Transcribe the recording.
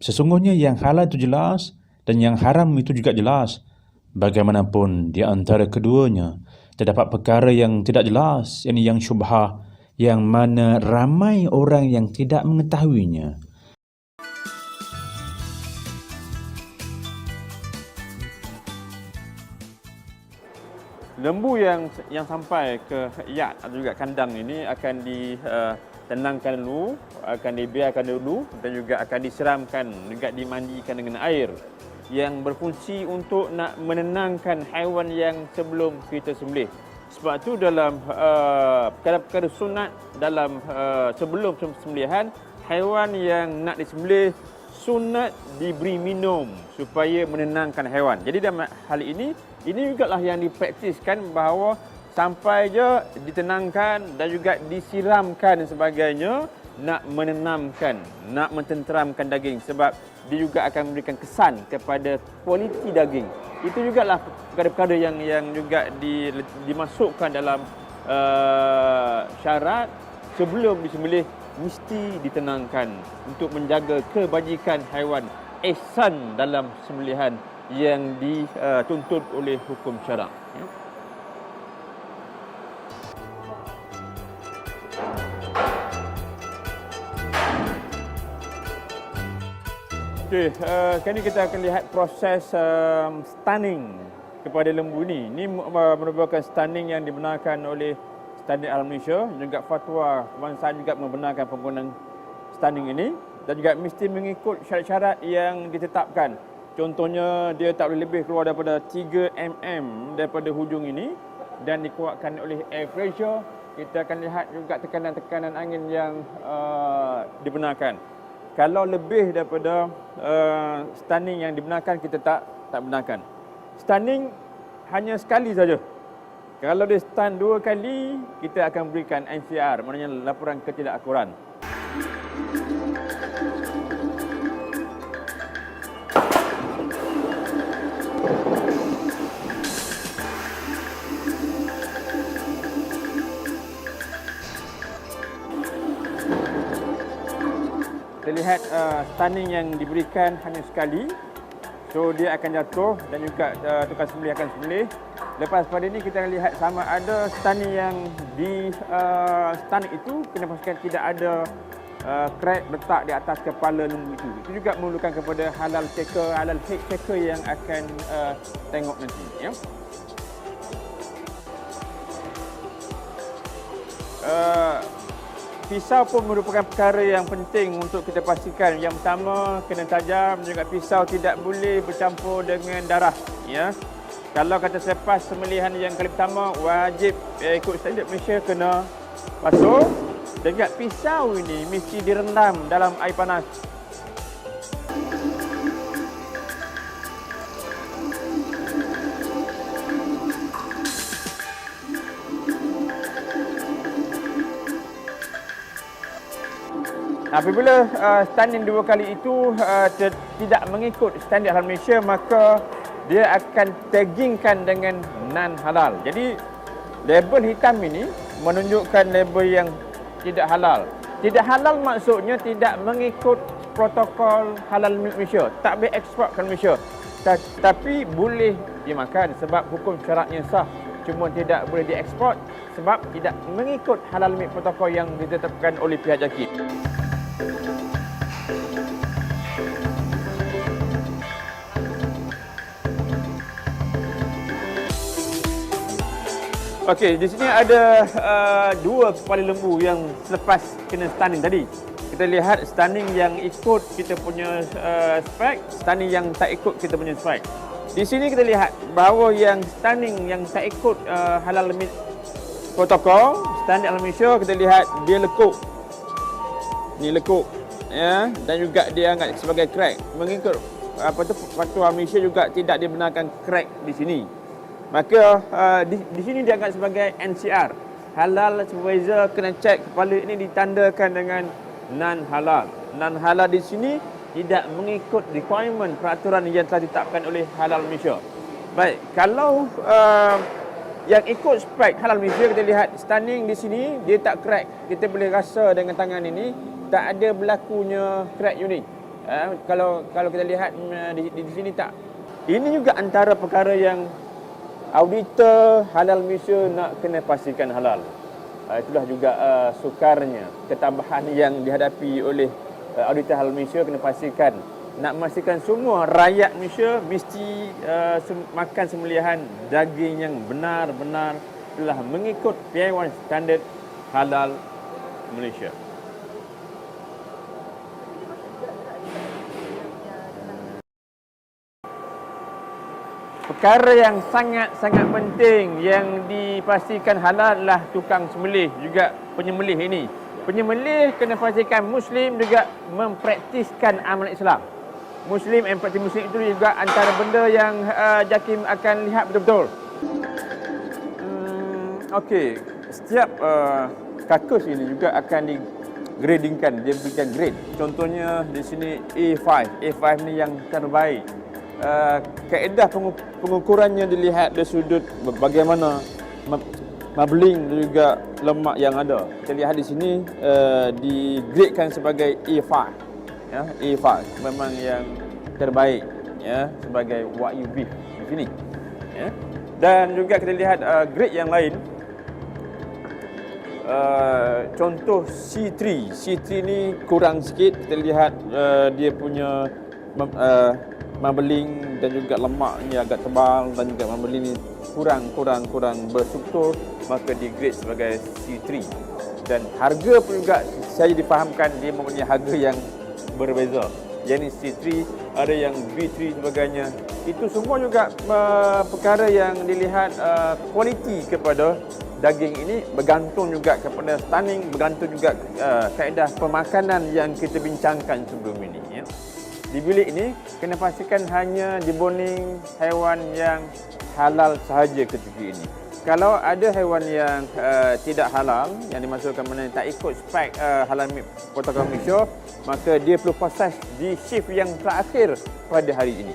Sesungguhnya yang halal itu jelas dan yang haram itu juga jelas. Bagaimanapun di antara keduanya terdapat perkara yang tidak jelas, ini yang syubhah, yang mana ramai orang yang tidak mengetahuinya. Lembu yang yang sampai ke yard atau juga kandang ini akan ditenangkan dulu, akan dibiarkan dulu dan juga akan disiramkan juga dimandikan dengan air yang berfungsi untuk nak menenangkan haiwan yang sebelum kita sembelih. Sebab tu dalam uh, perkara-perkara sunat dalam uh, sebelum sembelihan haiwan yang nak disembelih sunat diberi minum supaya menenangkan haiwan. Jadi dalam hal ini ini juga lah yang dipraktiskan bahawa sampai je ditenangkan dan juga disiramkan sebagainya nak menenamkan, nak mententeramkan daging sebab dia juga akan memberikan kesan kepada kualiti daging. Itu juga lah perkara-perkara yang yang juga di, dimasukkan dalam uh, syarat sebelum disembelih mesti ditenangkan untuk menjaga kebajikan haiwan ihsan dalam sembelihan yang dituntut oleh hukum syarak. Ya. Okey, uh, kali ini kita akan lihat proses um, stunning kepada lembu ini. Ini uh, merupakan stunning yang dibenarkan oleh Standard Alam Malaysia juga fatwa kebangsaan juga membenarkan penggunaan stunning ini dan juga mesti mengikut syarat-syarat yang ditetapkan Contohnya dia tak boleh lebih keluar daripada 3 mm daripada hujung ini dan dikuatkan oleh air pressure. Kita akan lihat juga tekanan-tekanan angin yang uh, dibenarkan. Kalau lebih daripada uh, stunning yang dibenarkan kita tak tak benarkan. Stunning hanya sekali saja. Kalau dia stun dua kali, kita akan berikan NCR, maknanya laporan ketidakakuran. Kita lihat uh, stunning yang diberikan hanya sekali. So dia akan jatuh dan juga uh, tukar sembelih akan sembelih. Lepas pada ini kita akan lihat sama ada stunning yang di uh, stunning itu kena pastikan tidak ada uh, crack letak di atas kepala lembu itu. Itu juga memerlukan kepada halal checker, halal head checker yang akan uh, tengok nanti. Ya. Uh, pisau pun merupakan perkara yang penting untuk kita pastikan. Yang pertama, kena tajam juga pisau tidak boleh bercampur dengan darah. Ya. Kalau kata selepas semelihan yang kali pertama, wajib eh, ikut standard Malaysia kena basuh. Juga pisau ini mesti direndam dalam air panas Apabila uh, stunning dua kali itu uh, tidak mengikut standard halal Malaysia maka dia akan taggingkan dengan non halal. Jadi label hitam ini menunjukkan label yang tidak halal. Tidak halal maksudnya tidak mengikut protokol halal Malaysia. Tak boleh ekspor ke Malaysia. Tapi boleh dimakan sebab hukum syaratnya sah. Cuma tidak boleh diekspor sebab tidak mengikut halal protokol yang ditetapkan oleh pihak JAKIT. Okey, di sini ada uh, dua kepala lembu yang selepas kena stunning tadi. Kita lihat stunning yang ikut kita punya uh, spek, stunning yang tak ikut kita punya spek. Di sini kita lihat bahawa yang stunning yang tak ikut uh, halal limit protokol, standard Malaysia, kita lihat dia lekuk. Ni lekuk. Ya, dan juga dia anggap sebagai crack. Mengikut apa tu fatwa Malaysia juga tidak dibenarkan crack di sini. Maka uh, di, di sini dianggap sebagai NCR. Halal supervisor kena cek kepala ini ditandakan dengan non halal. Non halal di sini tidak mengikut requirement peraturan yang telah ditetapkan oleh Halal Malaysia. Baik, kalau uh, yang ikut spek Halal Malaysia kita lihat stunning di sini dia tak crack. Kita boleh rasa dengan tangan ini tak ada berlakunya crack unit. Uh, kalau kalau kita lihat uh, di, di, di sini tak. Ini juga antara perkara yang auditor halal Malaysia nak kena pastikan halal. Uh, itulah juga uh, sukarnya ketambahan yang dihadapi oleh uh, auditor halal Malaysia kena pastikan nak memastikan semua rakyat Malaysia mesti uh, sem- makan sembelihan daging yang benar-benar telah mengikut piawai standard halal Malaysia. Perkara yang sangat-sangat penting yang dipastikan halal adalah tukang sembelih juga penyembelih ini. Penyembelih kena pastikan Muslim juga mempraktiskan amalan Islam. Muslim and praktis Muslim itu juga antara benda yang uh, Jakim akan lihat betul-betul. Hmm, Okey, setiap uh, kakus ini juga akan di gradingkan, dia berikan grade. Contohnya di sini A5. A5 ni yang terbaik. Uh, kaedah pengu- pengukurannya dilihat dari sudut bagaimana ma- marbling dan juga lemak yang ada. Kita lihat di sini uh, digradekan sebagai A5. Ya, A5 memang yang terbaik ya sebagai wagyu beef di sini. Ya. Dan juga kita lihat uh, grade yang lain Uh, contoh C3 C3 ni kurang sikit kita lihat uh, dia punya uh, marbling dan juga lemaknya agak tebal dan juga marbling ni kurang kurang kurang berstruktur maka di grade sebagai C3 dan harga pun juga saya difahamkan dia mempunyai harga yang berbeza. Yang ni C3 ada yang B3 sebagainya. Itu semua juga uh, perkara yang dilihat uh, kualiti kepada daging ini bergantung juga kepada stunning bergantung juga uh, kaedah pemakanan yang kita bincangkan sebelum ini ya. Di bilik ini kena pastikan hanya diboning haiwan yang halal sahaja ketika ini. Kalau ada haiwan yang uh, tidak halal yang dimasukkan mana tak ikut spek uh, halal meat protokol Malaysia maka dia perlu proses di shift yang terakhir pada hari ini